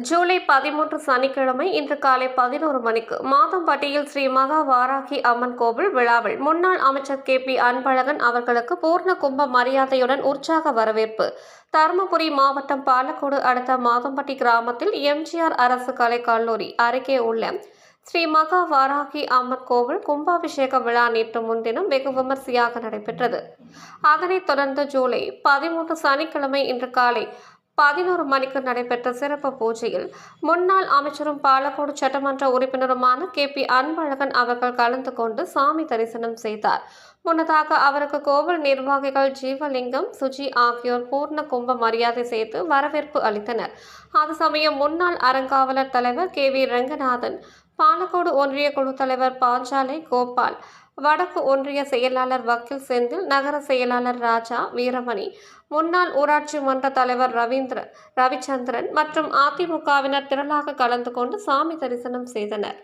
ஜூலை பதிமூன்று சனிக்கிழமை இன்று காலை பதினோரு மணிக்கு மாதம்பட்டியில் ஸ்ரீ மகா வாராகி அம்மன் கோவில் விழாவில் முன்னாள் அமைச்சர் கே பி அன்பழகன் அவர்களுக்கு பூர்ண கும்ப மரியாதையுடன் உற்சாக வரவேற்பு. தருமபுரி மாவட்டம் பாலக்கோடு அடுத்த மாதம்பட்டி கிராமத்தில் எம்ஜிஆர் அரசு கலைக் கல்லூரி அருகே உள்ள ஸ்ரீ மகா வாராகி அம்மன் கோவில் கும்பாபிஷேக விழா நேற்று முன்தினம் வெகு விமர்சையாக நடைபெற்றது. அதனைத் தொடர்ந்து ஜூலை பதிமூன்று சனிக்கிழமை இன்று காலை பதினோரு மணிக்கு நடைபெற்ற சிறப்பு பூஜையில் முன்னாள் அமைச்சரும் பாலக்கோடு சட்டமன்ற உறுப்பினருமான கே பி அன்பழகன் அவர்கள் கலந்து கொண்டு சாமி தரிசனம் செய்தார். முன்னதாக அவருக்கு கோவில் நிர்வாகிகள் ஜீவலிங்கம் சுஜி ஆகியோர் பூர்ண கும்ப மரியாதை செய்து வரவேற்பு அளித்தனர். அது சமயம் முன்னாள் அறங்காவலர் தலைவர் கே வி ரங்கநாதன் பாலக்கோடு ஒன்றிய குழு தலைவர் பாஞ்சாலை கோபால் வடக்கு ஒன்றிய செயலாளர் வக்கீல் செந்தில் நகர செயலாளர் ராஜா வீரமணி முன்னாள் ஊராட்சி மன்ற தலைவர் ரவீந்திர ரவிச்சந்திரன் மற்றும் அதிமுகவினர் திரளாக கலந்து கொண்டு சாமி தரிசனம் செய்தனர்.